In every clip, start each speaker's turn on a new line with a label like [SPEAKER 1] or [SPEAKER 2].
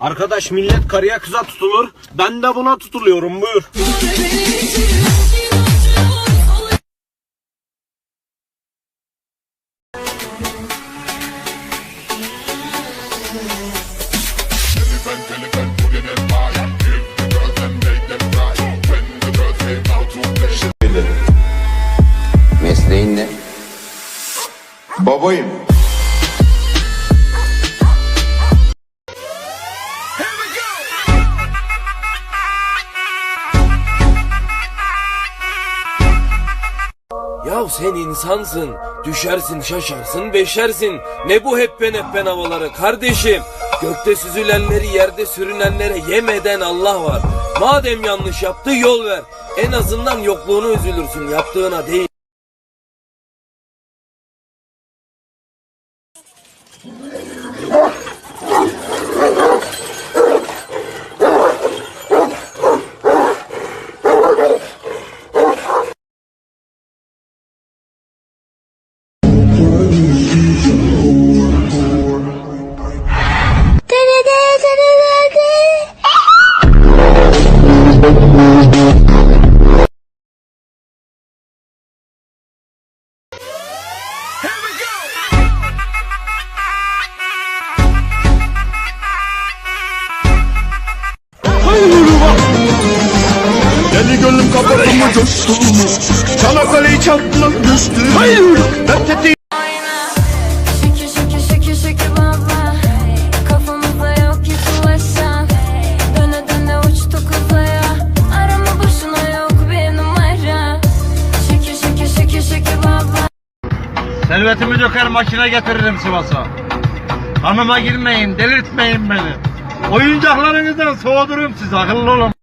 [SPEAKER 1] Arkadaş millet karıya kıza tutulur. Ben de buna tutuluyorum buyur.
[SPEAKER 2] Mesleğin ne? Babayım.
[SPEAKER 3] Ya sen insansın. Düşersin, şaşarsın, beşersin. Ne bu hep ben hep ben havaları kardeşim. Gökte süzülenleri yerde sürünenlere yemeden Allah var. Madem yanlış yaptı yol ver. En azından yokluğunu üzülürsün yaptığına değil.
[SPEAKER 4] Yok bir numara Şükür şükür şükür şükür baba
[SPEAKER 5] Servetimi döker makine getiririm Sivas'a. Hanıma girmeyin, delirtmeyin beni. Oyuncaklarınızdan soğudurum sizi, akıllı olun.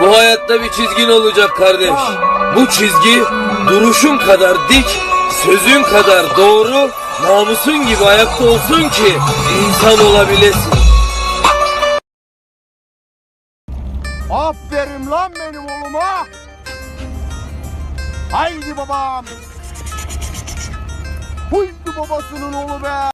[SPEAKER 3] Bu hayatta bir çizgin olacak kardeş. Bu çizgi duruşun kadar dik, sözün kadar doğru, namusun gibi ayakta olsun ki insan olabilesin.
[SPEAKER 6] Aferin lan benim oğluma. Haydi babam. Huydu babasının oğlu be.